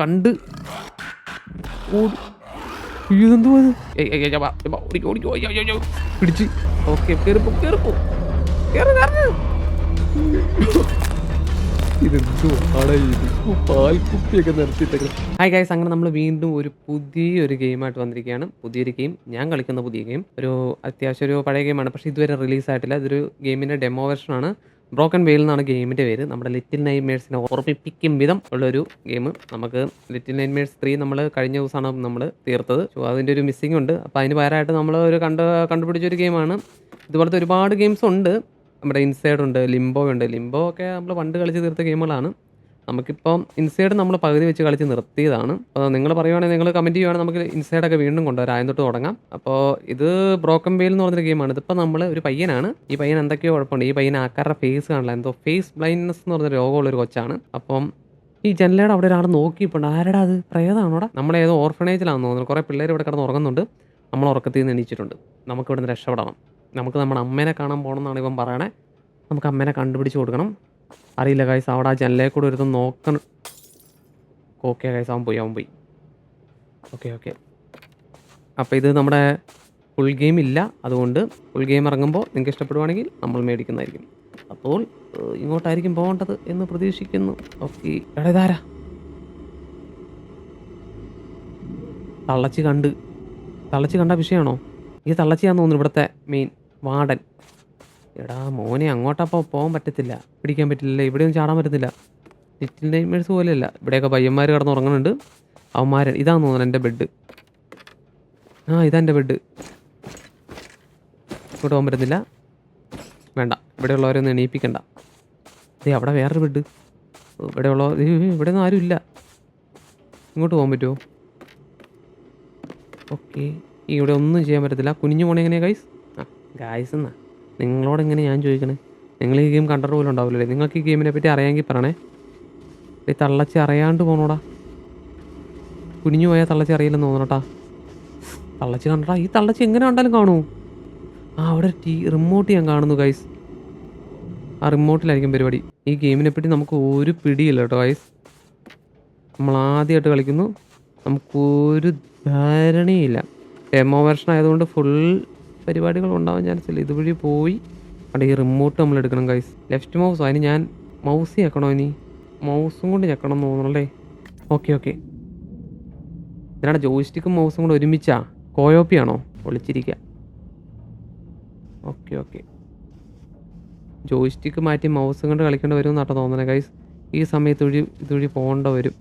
കണ്ട്. ഓടി ഇതെന്തോ പിടിച്ച്. ഓക്കെ കയറിപ്പോ കയറിപ്പോ കയറി കയറി ഇതെന്തോ ആടാ ഇത്? ഓ, പാൽക്കുപ്പിയൊക്കെ നിർത്തിയിട്ടൊക്കെ ഹായ് ഗൈസ് അങ്ങനെ നമ്മൾ വീണ്ടും ഒരു പുതിയൊരു ഗെയിമായിട്ട് വന്നിരിക്കുകയാണ്. പുതിയൊരു ഗെയിം. ഞാൻ കളിക്കുന്ന പുതിയ ഗെയിം. ഒരു അത്യാവശ്യം ഒരു പഴയ ഗെയിമാണ്. പക്ഷേ ഇതുവരെ റിലീസ് ആയിട്ടില്ല ഇതൊരു ഗെയിമിന്റെ ഡെമോ വെർഷനാണ് ബ്രോക്കൺ വെയിൽ എന്നാണ് ഗെയിമിന്റെ പേര്. നമ്മുടെ ലിറ്റിൽ നൈറ്റ്മേഴ്സിനെ ഓർമ്മിപ്പിക്കും വിധം ഉള്ളൊരു ഗെയിം നമുക്ക് ലിറ്റിൽ നൈറ്റ്മേഴ്സ് ത്രീ നമ്മൾ കഴിഞ്ഞ ദിവസമാണ് നമ്മൾ തീർത്തത്. സോ അതിന്റെ ഒരു മിസ്സിംഗ് ഉണ്ട്. അപ്പോൾ അതിന് പകരമായിട്ട് നമ്മൾ ഒരു കണ്ട് കണ്ടുപിടിച്ച ഒരു ഗെയിമാണ് ഇതുപോലത്തെ ഒരുപാട് ഗെയിംസ് ഉണ്ട്. നമ്മുടെ ഇൻസൈഡ് ഉണ്ട് ലിംബോ ഉണ്ട്. ലിംബോ ഒക്കെ നമ്മൾ പണ്ട് കളിച്ച് തീർത്ത ഗെയിമുകളാണ് നമുക്കിപ്പം ഇൻസൈഡ് നമ്മൾ പകുതി വെച്ച് കളിച്ച് നിർത്തിയതാണ്. അപ്പോൾ നിങ്ങൾ പറയുവാണെങ്കിൽ നിങ്ങൾ കമന്റ് ചെയ്യുവാണെങ്കിൽ നമുക്ക് ഇൻസൈഡൊക്കെ വീണ്ടും കൊണ്ടുവരാം. ആദ്യം തൊട്ട് തുടങ്ങാം. അപ്പോൾ ഇത് ബ്രോക്കൻ ബെയിൽ എന്ന് പറഞ്ഞൊരു ഗെയിമാണ് ഇതിപ്പോൾ നമ്മൾ ഒരു പയ്യനാണ്. ഈ പയ്യൻ എന്തൊക്കെയോ കുഴപ്പമുണ്ട്. ഈ പയ്യൻ ആക്കാരുടെ ഫേസ് കാണില്ല. എന്തോ ഫേസ് ബ്ലൈൻഡ്നെസ് എന്ന് പറഞ്ഞ രോഗമുള്ളൊരു കൊച്ചാണ്. അപ്പം ഈ ജനലയുടെ അവിടെ ഒരാൾ നോക്കിയിട്ടുണ്ട്. ആരുടെ അത്? പ്രേതമാണോടാ നമ്മുടെ ഏതോ ഓർഫനേജിലാണെന്ന് തോന്നുന്നു. കുറേ പിള്ളേർ ഇവിടെ കിടന്ന് ഉറങ്ങുന്നുണ്ട്. നമ്മൾ ഉറക്കത്തിൽ നിന്ന് എണീച്ചിട്ടുണ്ട്. നമുക്ക് ഇവിടുന്ന് രക്ഷപ്പെടണം. നമുക്ക് നമ്മുടെ അമ്മേനെ കാണാൻ പോകണം എന്നാണ് ഇവൻ പറയണേ. നമുക്ക് അമ്മേനെ കണ്ടുപിടിച്ച് കൊടുക്കണം. അറിയില്ല കൈസ് അവിടെ ആ ജനലേ കൂടെ ഒരുത്തം നോക്കണം. ഓക്കെ കൈസ് അവൻ പോയി അവൻ പോയി. ഓക്കെ ഓക്കെ അപ്പോൾ ഇത് നമ്മുടെ ഫുൾ ഗെയിം ഇല്ല. അതുകൊണ്ട് ഫുൾ ഗെയിം ഇറങ്ങുമ്പോൾ നിങ്ങൾക്ക് ഇഷ്ടപ്പെടുവാണെങ്കിൽ നമ്മൾ മേടിക്കുന്നതായിരിക്കും. അപ്പോൾ ഇങ്ങോട്ടായിരിക്കും പോകേണ്ടത് എന്ന് പ്രതീക്ഷിക്കുന്നു. ഓക്കെ ഇടതാരാ തള്ളച്ചി കണ്ട്. തള്ളച്ചി കണ്ട വിഷയമാണോ? ഈ തള്ളച്ചിയാന്ന് തോന്നുന്നു ഇവിടുത്തെ മെയിൻ വാർഡൻ എടാ മോനെ അങ്ങോട്ടപ്പോൾ പോകാൻ പറ്റത്തില്ല. പിടിക്കാൻ പറ്റില്ല ഇവിടെയൊന്നും ചാടാൻ പറ്റത്തില്ല. ലിറ്റിൽ നൈറ്റ്മേഴ്സ് പോലെയല്ല. ഇവിടെയൊക്കെ പയ്യന്മാർ കിടന്ന് ഉറങ്ങുന്നുണ്ട് അവന്മാർ ഇതാന്ന് തോന്നുന്നു എന്റെ ബെഡ് ആ ഇതാ എന്റെ ബെഡ് ഇങ്ങോട്ട് പോകാൻ പറ്റുന്നില്ല വേണ്ട ഇവിടെയുള്ളവരൊന്നും എണീപ്പിക്കണ്ട. ദേ അവിടെ വേറൊരു ബെഡ് ഇവിടെയുള്ള ഇവിടെ ഒന്നും ആരും ഇല്ല ഇങ്ങോട്ട് പോകാൻ പറ്റുമോ? ഓക്കെ ഇവിടെ ഒന്നും ചെയ്യാൻ പറ്റത്തില്ല. കുനിഞ്ഞു പോണേ എങ്ങനെയാ ഗൈസ് ആ ഗായ്സ് എന്നാ. നിങ്ങളോട് എങ്ങനെ ഞാൻ ചോദിക്കണേ? നിങ്ങൾ ഈ ഗെയിം കണ്ടിട്ട് പോലും ഉണ്ടാവില്ലേ നിങ്ങൾക്ക് ഈ ഗെയിമിനെ പറ്റി അറിയാമെങ്കിൽ പറയണേ. ഈ തള്ളച്ചി അറിയാണ്ട് പോണോടാ. കുനിഞ്ഞു പോയാൽ തള്ളച്ചി അറിയില്ലെന്ന് തോന്നണട്ടാ തള്ളച്ചി കണ്ടടാ ഈ തള്ളച്ചി എങ്ങനെ കണ്ടാലും കാണൂ. ആ അവിടെ ടീ റിമോട്ട് ഞാൻ കാണുന്നു ഗൈസ് ആ റിമോട്ടിലായിരിക്കും പരിപാടി. ഈ ഗെയിമിനെ പറ്റി നമുക്ക് ഒരു പിടിയില്ല കേട്ടോ ഗൈസ് നമ്മൾ ആദ്യമായിട്ട് കളിക്കുന്നു. നമുക്കൊരു ധാരണയില്ല. ഡെമോ വെർഷൻ ആയതുകൊണ്ട് ഫുൾ പരിപാടികൾ ഉണ്ടാവാൻ ചാൻസ് ഇല്ല ഇതുവഴി പോയി. അവിടെ ഈ റിമോട്ട് നമ്മൾ എടുക്കണം ഗൈസ് ലെഫ്റ്റ് മൗസ് അതിന് ഞാൻ മൗസ് ഞെക്കണോ ഇനി? മൗസും കൊണ്ട് ഞെക്കണം എന്ന് തോന്നണല്ലേ ഓക്കെ ഓക്കെ ഇതിനാണ് ജോയിസ്റ്റിക്കും മൗസും കൂടെ ഒരുമിച്ചാ? കോയോപ്പിയാണോ ഒളിച്ചിരിക്കുക ഓക്കെ ഓക്കെ ജോയിസ്റ്റിക്ക് മാറ്റി മൗസും കൊണ്ട് കളിക്കേണ്ടി വരും എന്നാട്ടോ തോന്നണേ ഗൈസ് ഈ സമയത്ത് വഴി ഇതുവഴി പോകേണ്ട വരും.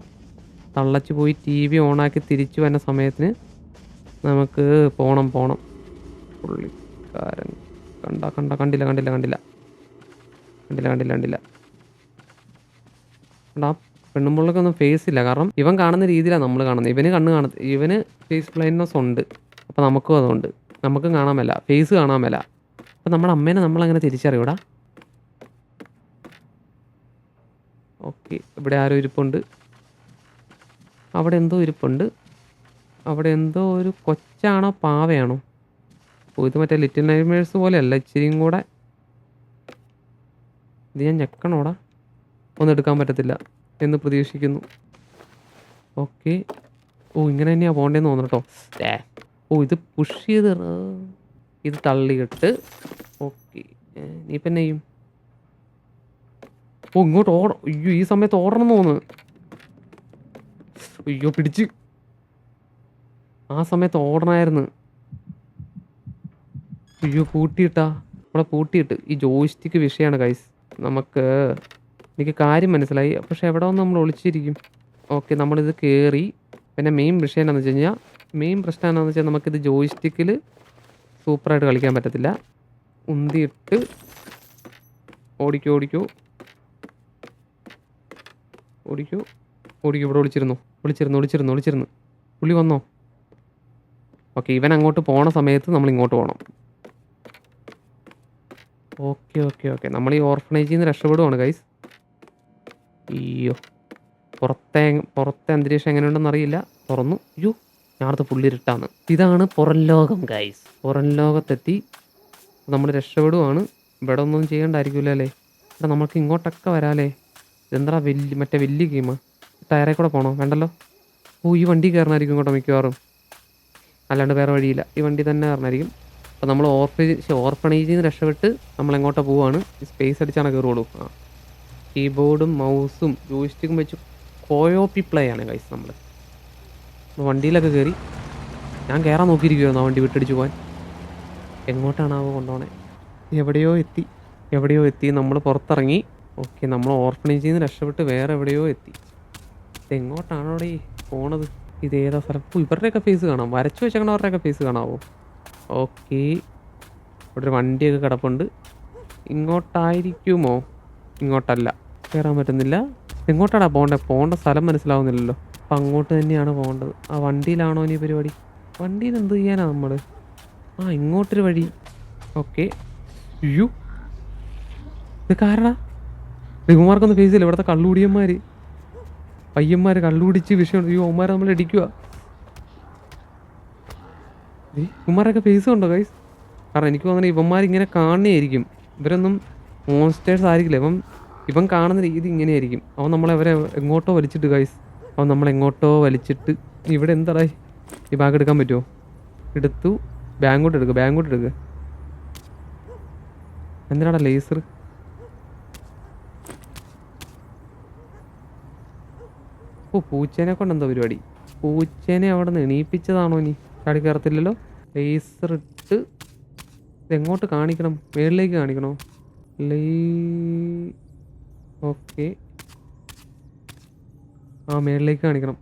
തള്ളച്ച് പോയി ടി വി ഓണാക്കി തിരിച്ചു വരുന്ന സമയത്തിന് നമുക്ക് പോകണം പോണം. പുള്ളിക്കാരൻ. കണ്ട കണ്ട കണ്ടില്ല കണ്ടില്ല കണ്ടില്ല. കണ്ടില്ല കണ്ടില്ല കണ്ടില്ല. കണ്ടാ പെണ്ണുമ്പിള്ളക്കൊന്നും ഫേസ് ഇല്ല. കാരണം ഇവൻ കാണുന്ന രീതിയിലാണ് നമ്മൾ കാണുന്നത്. ഇവന് കണ്ണ് കാണ ഇവന് ഫേസ് ബ്ലൈൻഡ്നെസ് ഉണ്ട്. അപ്പോൾ നമുക്കും അതുണ്ട്. നമുക്കും കാണാൻ മേല. ഫേസ് കാണാൻ മേല. അപ്പം നമ്മുടെ അമ്മേനെ നമ്മളങ്ങനെ തിരിച്ചറിയൂടാ. ഓക്കെ ഇവിടെ ആരോ ഇരിപ്പുണ്ട്. അവിടെ എന്തോ ഇരിപ്പുണ്ട്. അവിടെ എന്തോ ഒരു കൊച്ചാണോ പാവയാണോ? ഓ ഇത് മറ്റേ ലിറ്റിൽ നൈമേഴ്സ് പോലെയല്ല ഇച്ചിരിയും കൂടെ. ഇത് ഞാൻ ഞെക്കണോടാ. ഒന്നും എടുക്കാൻ പറ്റത്തില്ല എന്ന് പ്രതീക്ഷിക്കുന്നു. ഓക്കെ. ഓ ഇങ്ങനെ തന്നെയാണ് പോകേണ്ടതെന്ന് തോന്നുന്നു കേട്ടോ ഏ ഓ ഇത് പുഷ് ചെയ്ത് ഇത് തള്ളിയിട്ട്. ഓക്കെ. നീ ഇപ്പം ചെയ്യും. ഓ ഇങ്ങോട്ട് ഓട. അയ്യോ ഈ സമയത്ത് ഓടണം തോന്നുന്നു. അയ്യോ പിടിച്ച്. ആ സമയത്ത് ഓടണമായിരുന്നു അയ്യോ പൂട്ടിയിട്ടാ. നമ്മളെ പൂട്ടിയിട്ട്. ഈ ജോയിസ്റ്റിക്ക് വിഷയമാണ് കൈസ് നമുക്ക് എനിക്ക് കാര്യം മനസ്സിലായി. പക്ഷെ എവിടെ വന്ന് നമ്മൾ ഒളിച്ചിരിക്കും? ഓക്കെ നമ്മളിത് കയറി പിന്നെ മെയിൻ വിഷയം എന്താണെന്ന് വെച്ച് കഴിഞ്ഞാൽ മെയിൻ പ്രശ്നം എന്താണെന്ന് വെച്ചാൽ നമുക്കിത് ജോയിസ്റ്റിക്കിൽ സൂപ്പറായിട്ട് കളിക്കാൻ പറ്റത്തില്ല. ഉന്തിയിട്ട് ഓടിക്കോ ഓടിക്കോ. ഓടിക്കോ. ഓടിക്കോ ഇവിടെ വിളിച്ചിരുന്നു വിളിച്ചിരുന്നു വിളിച്ചിരുന്നു വിളിച്ചിരുന്നു പുള്ളി വന്നോ? ഓക്കെ ഇവൻ അങ്ങോട്ട് പോണ സമയത്ത് നമ്മൾ ഇങ്ങോട്ട് പോകണം ഓക്കെ ഓക്കെ ഓക്കെ. നമ്മൾ ഈ ഓർഫണേജിൽ നിന്ന് രക്ഷപ്പെടുവാണ് ഗൈസ് അയ്യോ. പുറത്തെ പുറത്തെ അന്തരീക്ഷം എങ്ങനെയുണ്ടെന്ന് അറിയില്ല. തുറന്നു. അയ്യോ ഞാനടുത്ത് പുള്ളിരിട്ടാണ് ഇതാണ് പുറം ലോകം ഗൈസ് പുറം ലോകത്തെത്തി നമ്മൾ രക്ഷപ്പെടുവാണ്. ഇവിടെ ഒന്നും ചെയ്യണ്ടായിരിക്കില്ല അല്ലേ? ഇവിടെ നമുക്ക് ഇങ്ങോട്ടൊക്കെ വരാല്ലേ ഇതെന്താ വലിയ മറ്റേ വലിയ ഗെയിമാ? ടയറെ കൂടെ പോകണോ വേണ്ടല്ലോ ഓ ഈ വണ്ടി കയറണമായിരിക്കും ഇങ്ങോട്ട് മിക്കവാറും. അല്ലാണ്ട് വേറെ വഴിയില്ല. ഈ വണ്ടി തന്നെ കയറണമായിരിക്കും അപ്പോൾ നമ്മൾ ഓർഫേജ് ഓർഫണേജിൽ നിന്ന് രക്ഷപ്പെട്ട് നമ്മൾ എങ്ങോട്ടാ പോവാണ് സ്പേസ് അടിച്ചാണ് കയറുള്ളൂ ആ. കീബോർഡും മൗസും ജോയിസ്റ്റിക്കും വെച്ച് കോയോപ്പി പ്ലേ ആണ് കൈസ് നമ്മൾ വണ്ടിയിലൊക്കെ കയറി ഞാൻ കയറാൻ നോക്കിയിരിക്കുമായിരുന്നു ആ വണ്ടി വിട്ടടിച്ച് പോകാൻ അവ കൊണ്ടുപോണേ എവിടെയോ എത്തി. എവിടെയോ എത്തി. നമ്മൾ പുറത്തിറങ്ങി. ഓക്കെ നമ്മൾ ഓർഫണേജിൽ നിന്ന് രക്ഷപ്പെട്ട് വേറെ എവിടെയോ എത്തി. ഇതെങ്ങോട്ടാണോ പോണത്? ഇത് ഏതാ സ്ഥലം ഇവരുടെയൊക്കെ ഫേസ് കാണാം. വരച്ചു വെച്ചേക്കണവരുടെയൊക്കെ ഫേസ് കാണാവോ? ഓക്കെ. ഇവിടെ ഒരു വണ്ടിയൊക്കെ കിടപ്പുണ്ട്. ഇങ്ങോട്ടായിരിക്കുമോ? ഇങ്ങോട്ടല്ല. കയറാൻ പറ്റുന്നില്ല. എങ്ങോട്ടാടാ പോകേണ്ടത് പോകേണ്ട സ്ഥലം മനസ്സിലാവുന്നില്ലല്ലോ. അപ്പം അങ്ങോട്ട് തന്നെയാണ് പോകേണ്ടത്. ആ വണ്ടിയിലാണോ ഇനി പരിപാടി? വണ്ടിയിൽ എന്ത് ചെയ്യാനാ നമ്മൾ ആ ഇങ്ങോട്ടൊരു വഴി. ഓക്കെ. യു ഇത് കാരണ രഘുമാർക്കൊന്നും ഫേസ് ചെയ്യില്ല ഇവിടുത്തെ കള്ളുകൂടിയന്മാർ പയ്യന്മാർ കള്ളുപിടിച്ച് വിഷയം അയ്യോ അവന്മാരെ നമ്മൾ ഇടിക്കുക ഇവന്മാരൊക്കെ ഫേസ് ഉണ്ടോ ഗൈസ് കാരണം എനിക്കും അങ്ങനെ ഇവന്മാർ ഇങ്ങനെ കാണുന്നതായിരിക്കും. ഇവരൊന്നും മോൺസ്റ്റേഴ്സ് ആയിരിക്കില്ല. ഇവൻ ഇവൻ കാണുന്ന രീതി ഇങ്ങനെയായിരിക്കും. അവൻ നമ്മളെ അവരെ എങ്ങോട്ടോ വലിച്ചിട്ട് ഗൈസ് അവൻ നമ്മളെ എങ്ങോട്ടോ വലിച്ചിട്ട്. ഇവിടെ എന്താടാ? ഈ ബാഗ് എടുക്കാൻ പറ്റുമോ എടുത്തു. ബാങ്കോട്ട് എടുക്കുക ബാങ്കോട്ട് എടുക്കുക എന്തിനാടാ ലേസർ ഓ പൂച്ചേനെ എന്താ പരിപാടി? പൂച്ചേനെ അവിടെ നിന്ന് എണീപ്പിച്ചതാണോ ഇനി? ചാടി കയറത്തില്ലല്ലോ? ലേസർ ഇട്ട് ഇതെങ്ങോട്ട് കാണിക്കണം? മേളിലേക്ക് കാണിക്കണോ? ലൈ ഓക്കെ ആ മേളിലേക്ക് കാണിക്കണം.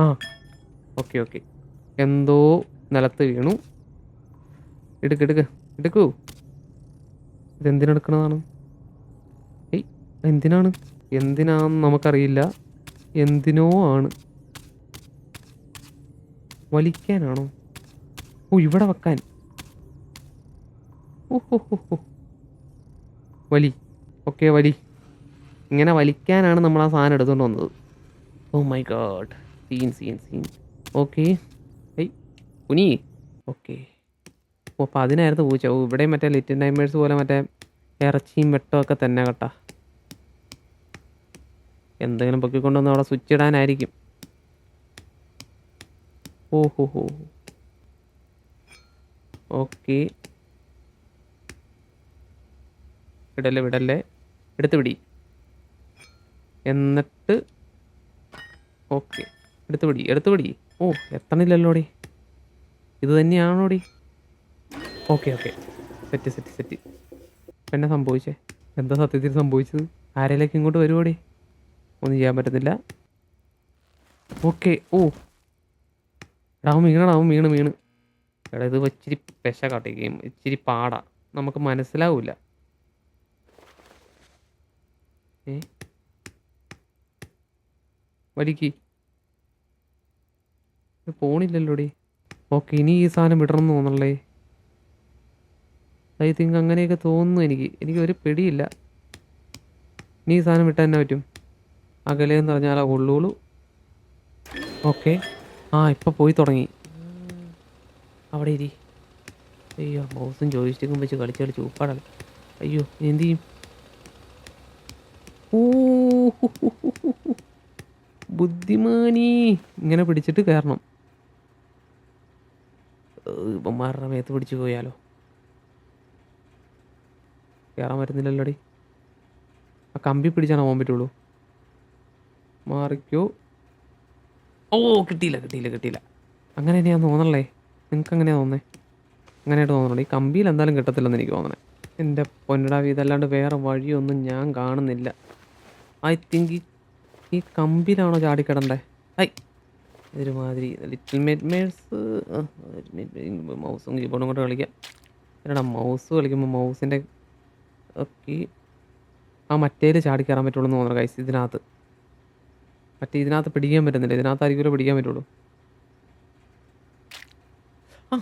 ആ ഓക്കെ ഓക്കെ എന്തോ നിലത്ത് വീണു. എടുക്ക് എടുക്ക്. എടുക്കൂ. ഇതെന്തിനെടുക്കണതാണ് ഏയ് എന്തിനാണ്? എന്തിനാന്ന് നമുക്കറിയില്ല. എന്തിനോ ആണ്. വലിക്കാനാണോ? ഓ ഇവിടെ വെക്കാൻ. വലി. ഓക്കെ വലി. ഇങ്ങനെ വലിക്കാനാണ് നമ്മൾ ആ സാധനം എടുത്തുകൊണ്ട് വന്നത്. ഓ my god. Scene scene scene. Okay. ഏയ് കുനി ഓക്കെ. ഓ അപ്പോൾ അതിനായിരുന്നു പൂച്ച. ഓ ഇവിടെ മറ്റേ ലിറ്റിൽ നൈമേഴ്സ് പോലെ മറ്റേ ഇറച്ചിയും വെട്ടമൊക്കെ തന്നെ കേട്ടാ. എന്തെങ്കിലും പൊക്കിക്കൊണ്ടുവന്ന് അവിടെ സ്വിച്ച് ഇടാനായിരിക്കും. ഓ ഹോ ഓക്കെ. വിടല്ലേ വിടല്ലേ. എടുത്ത് പിടി. എന്നിട്ട് ഓക്കെ. എടുത്ത് പിടി എടുത്ത് പിടി. ഓ എത്തണില്ലല്ലോടി. ഇത് തന്നെയാണോടി? Okay okay. Set set set. പിന്നെ സംഭവിച്ചേ? എന്താ സത്യത്തിൽ സംഭവിച്ചത്? ആരെങ്കിലും ഇങ്ങോട്ട് വരുവോടി? ഒന്നും ചെയ്യാൻ പറ്റുന്നില്ല. ഓക്കെ ഓ. എടാ അവൻ വീണടാ വീണ് വീണ്. എടാ ഇത് ഇച്ചിരി പെശ കാട്ടിക്കുകയും ഇച്ചിരി പാടാ. നമുക്ക് മനസ്സിലാവൂല. ഏ? വലിക്ക്. പോണില്ലല്ലോടി. ഓക്കെ ഇനി ഈ സാധനം വിടണം എന്ന് തോന്നണല്ലേ? ഐ തിങ്ക് അങ്ങനെയൊക്കെ തോന്നുന്നു എനിക്ക്. എനിക്ക് ഒരു പിടിയില്ല. ഇനി ഈ സാധനം വിട്ടാൽ തന്നെ പറ്റും? അകലെ എന്ന് പറഞ്ഞാൽ ആ ഉള്ളൂളു. ഓക്കെ. ആ ഇപ്പം പോയി തുടങ്ങി. അവിടെ ഇരി. അയ്യോ ബോസും ജോയിസ്റ്റിക്കും വെച്ച് കളിച്ച് കളിച്ച് ഉപ്പാടല്ല. അയ്യോ എന്തു ചെയ്യും. ബുദ്ധിമാനി. ഇങ്ങനെ പിടിച്ചിട്ട് കയറണം. ഇവന്മാരുടെ മേത്ത് പിടിച്ചു പോയാലോ? കയറാൻ പറ്റുന്നില്ലല്ലോടി. ആ കമ്പി പിടിച്ചാണോ പോകാൻ പറ്റുള്ളൂ? മാറിക്കോ. ഓ കിട്ടിയില്ല കിട്ടിയില്ല കിട്ടിയില്ല. അങ്ങനെ തന്നെയാണ് തോന്നണല്ലേ? നിങ്ങൾക്ക് അങ്ങനെയാ തോന്നേ അങ്ങനെയായിട്ട് തോന്നണേ ഈ കമ്പിയിൽ എന്തായാലും കിട്ടത്തില്ലെന്ന് എനിക്ക് തോന്നണേ. എന്റെ പൊന്നടാവി ഇതല്ലാണ്ട് വേറെ വഴിയൊന്നും ഞാൻ കാണുന്നില്ല. ഐ തിങ്ക് ഈ കമ്പിയിലാണോ ചാടിക്കിടണ്ടേ? ഐ. ഒരുമാതിരി ലിറ്റിൽ മെറ്റ്മേഴ്സ് മൗസും കീബോർഡും കൊണ്ട് കളിക്കാം. എന്നടാ മൗസ് കളിക്കുമ്പോൾ മൗസിന്റെ ഓക്കെ ആ മറ്റേൽ ചാടി കയറാൻ പറ്റുള്ളൂ എന്ന് തോന്നുന്നു കൈസ് ഇതിനകത്ത്. മറ്റേ ഇതിനകത്ത് പിടിക്കാൻ പറ്റുന്നില്ല. ഇതിനകത്ത് ആയിരിക്കുമല്ലോ പിടിക്കാൻ പറ്റുള്ളൂ. ആ.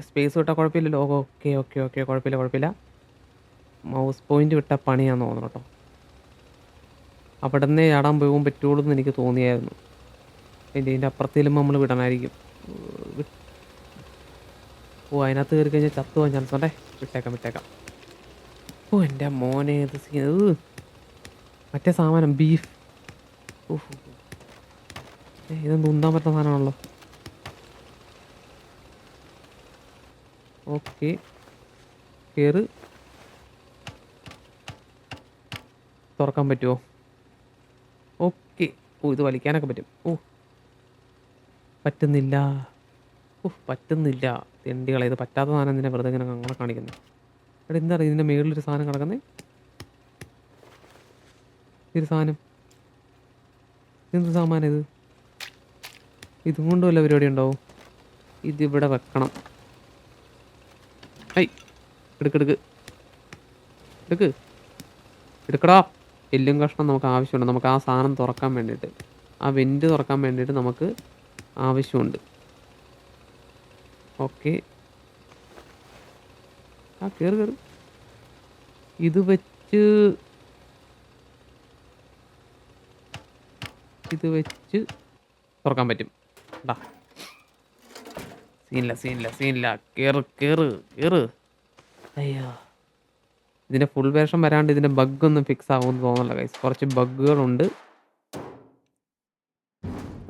സ്പേസ് വിട്ടാൽ കുഴപ്പമില്ലല്ലോ. ഓക്കെ ഓക്കെ ഓക്കെ കുഴപ്പമില്ല കുഴപ്പമില്ല. മൗസ് പോയിന്റ് വിട്ട പണിയാന്ന് തോന്നുന്നു കേട്ടോ. അവിടെ നിന്നേ ചാടാൻ പോകാൻ പറ്റുള്ളൂ എന്ന് എനിക്ക് തോന്നിയായിരുന്നു. അതിന്റെ ഇതിന്റെ അപ്പുറത്തേലും നമ്മൾ വിടണമായിരിക്കും ഓ അതിനകത്ത് കയറി കഴിഞ്ഞാൽ ചത്തു പോകാൻ ചാൻസ് ഉണ്ടേ. വിട്ടേക്കാം വിട്ടേക്കാം. ഓ എന്റെ മോനെ ഇത്. മറ്റേ സാധനം ബീഫ് ഇതെന്ത് ഉണ്ടാൻ പറ്റുന്ന സാധനമാണല്ലോ. ഓക്കെ. കയറ് തുറക്കാൻ പറ്റുമോ ഓക്കെ. ഓ ഇത് വലിക്കാനൊക്കെ പറ്റും. ഓ. പറ്റുന്നില്ല. ഓ പറ്റുന്നില്ല. തെണ്ടികളെ ഇത് പറ്റാത്ത സാധനം എന്തിനാ വെറുതെ ഇങ്ങനെ അങ്ങനെ കാണിക്കുന്നത് എടാ എന്താ പറയുക ഇതിന്റെ മുകളിലൊരു സാധനം കിടക്കുന്നത് ഒരു സാധനം. എന്ത് സാമാനം ഇത്? ഇതും കൊണ്ട് വല്ല പരിപാടി ഉണ്ടാവും. ഇതിവിടെ വെക്കണം. ഐ എടുക്കെടുക്ക് എടുക്ക്. എടുക്കടാ. എല്ലും കഷ്ണം നമുക്ക് ആവശ്യമുണ്ട്. നമുക്ക് ആ സാധനം തുറക്കാൻ വേണ്ടിയിട്ട്. ആ വെന്റ് തുറക്കാൻ വേണ്ടിയിട്ട് നമുക്ക് ആവശ്യമുണ്ട്. ഓക്കെ. ആ കയറി കയറി ഇത് വെച്ച് ഇത് വെച്ച് തുറക്കാൻ പറ്റും. ടാ സീനില്ല സീനില്ല സീനില്ല. കയറ് കയറ് കയറ് അയ്യോ. ഇതിന്റെ ഫുൾ വേഷം വരാണ്ട് ഇതിന്റെ ബഗ് ഒന്നും ഫിക്സ് ആകുമെന്ന് തോന്നുന്നില്ല കൈസ് കുറച്ച് ബഗ്ഗുകളുണ്ട്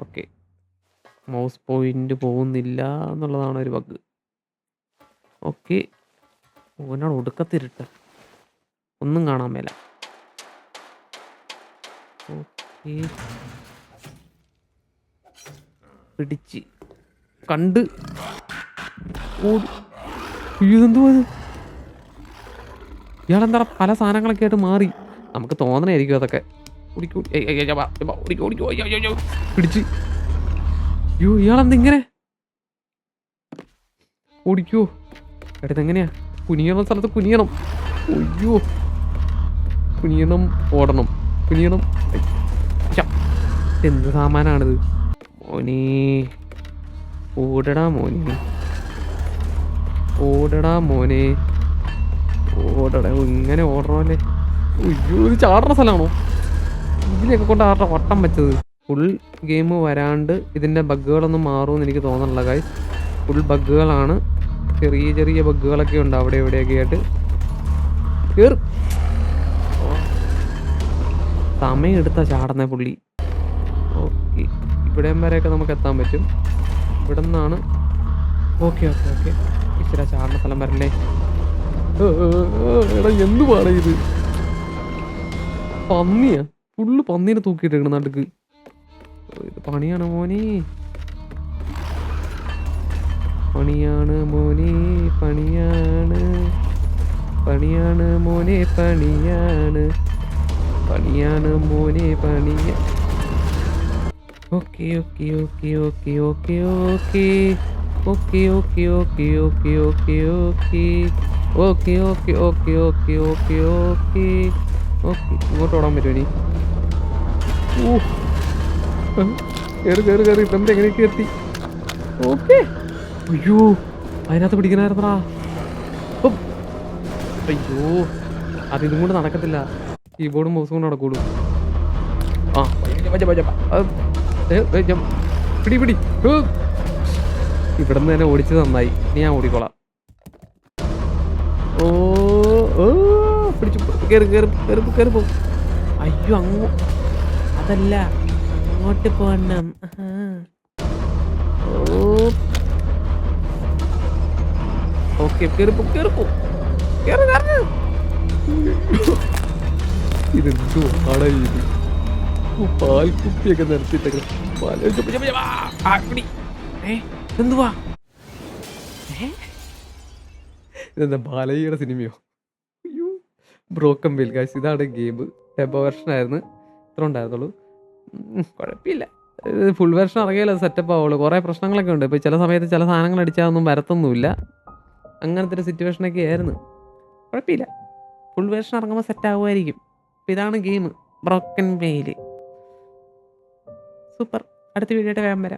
ഓക്കെ മൗസ് പോയിന്റ് പോകുന്നില്ല എന്നുള്ളതാണ് ഒരു ബഗ് ഓക്കെ ഓനോട് ഒടുക്കത്തിരുട്ട്. ഒന്നും കാണാൻ മേല. ഓക്കെ പിടിച്ച് കണ്ട് ഓടി. ഇയാളെന്താ പല സാധനങ്ങളൊക്കെ ആയിട്ട് മാറി. നമുക്ക് തോന്നണായിരിക്കും അതൊക്കെ. പിടിച്ച്. അയ്യോ ഇയാളെന്താ ഇങ്ങനെ? ഓടിക്കോ. എടാ എങ്ങനെയാ കുനിയണം സ്ഥലത്ത് കുനിയണം. അയ്യോ. കുനിയണം ഓടണം. കുനിയണം. എന്ത് സാമാനാണിത്? മോനെ. ഓടടാ മോനെ. ഓടടാ മോനെ. ഓടടാ ഇങ്ങനെ ഓടണമല്ലേ അയ്യോ ഇത് ചാടുന്ന സ്ഥലമാണോ ഇതിലൊക്കെ കൊണ്ട് ആരുടെ വട്ടം വെച്ചത്? ഫുൾ ഗെയിം വരാണ്ട് ഇതിന്റെ ബഗ്ഗുകളൊന്നും മാറുമെന്ന് എനിക്ക് തോന്നണില്ല ഗൈസ് ഫുൾ ബഗ്ഗുകളാണ്. ചെറിയ ചെറിയ ബഗ്ഗുകളൊക്കെ ഉണ്ട് അവിടെ ഇവിടെയൊക്കെ ആയിട്ട്. സമയം എടുത്താ ചാടുന്ന പുള്ളി. ഇവിടം വരെയൊക്കെ നമുക്ക് എത്താൻ പറ്റും. ഇവിടെ നിന്നാണ് ഓക്കെ ഓക്കെ ഓക്കെ. ഇച്ചിരി ചാടുന്ന സ്ഥലം ഏ, എടാ എന്തുവാണ് ഇത്? പന്നിയാ. ഫുള്ള് പന്നീനെ തൂക്കിയിട്ടേക്കണ നടുക്ക്. ഇത് പണിയാണ് മോനെ? പണിയാണ് മോനെ പണിയാണ്. പണിയാണ് മോനെ പണിയാണ്. പണിയാണ് മോനെ പണിയ okay okay okay okay okay okay okay okay okay okay okay okay okay okay okay okay okay okay ഇങ്ങോട്ട് ഓടാൻ പറ്റുമോ ഇനി ഓ കയറി കയറി കയറി ഇപ്പം എങ്ങനെയൊക്കെ എത്തി ഓക്കെ അയ്യോ അതിനകത്ത് പിടിക്കണായിരുന്നടാ. അയ്യോ അത് ഇതും കൊണ്ട് നടക്കത്തില്ല കീബോർഡും മൗസും കൊണ്ട് നടക്കൂളൂ ആ പിടി പിടി. ഇവിടുന്ന് തന്നെ ഓടിച്ചത് നന്നായി. ഇനി ഞാൻ ഓടിക്കോളാം. ഓ പിടിച്ചു. കയറി അയ്യോ അങ്ങോ. അതല്ല അങ്ങോട്ട് പോകണം ഇതെന്തോ പാൽക്കുപ്പിയൊക്കെ നിർത്തിയിട്ടൊക്കെ? ഇതെന്താ ബാലയ്യയുടെ സിനിമയോ? അയ്യോ ബ്രോക്കൻ ബിൽ കാശ് ഇതാണ് ഗെയിം. ഡെബ വെർഷൻ ആയിരുന്നു. ഇത്ര ഉണ്ടായിരുന്നുള്ളൂ. കുഴപ്പമില്ല. ഫുൾ വെർഷൻ ഇറങ്ങിയാലേ സെറ്റപ്പ് ആവുള്ളൂ. കുറേ പ്രശ്നങ്ങളൊക്കെ ഉണ്ട്. ഇപ്പോൾ ചില സമയത്ത് ചില സാധനങ്ങൾ അടിച്ചാൽ ഒന്നും വരത്തൊന്നുമില്ല. അങ്ങനത്തെ ഒരു സിറ്റുവേഷനൊക്കെ ആയിരുന്നു. കുഴപ്പമില്ല. ഫുൾ വേർഷൻ ഇറങ്ങുമ്പോൾ സെറ്റ് ആവുമായിരിക്കും. ഇതാണ് ഗെയിം. Broken Veil super. അടുത്ത വീഡിയോ ആയിട്ട് വേഗം വരാം.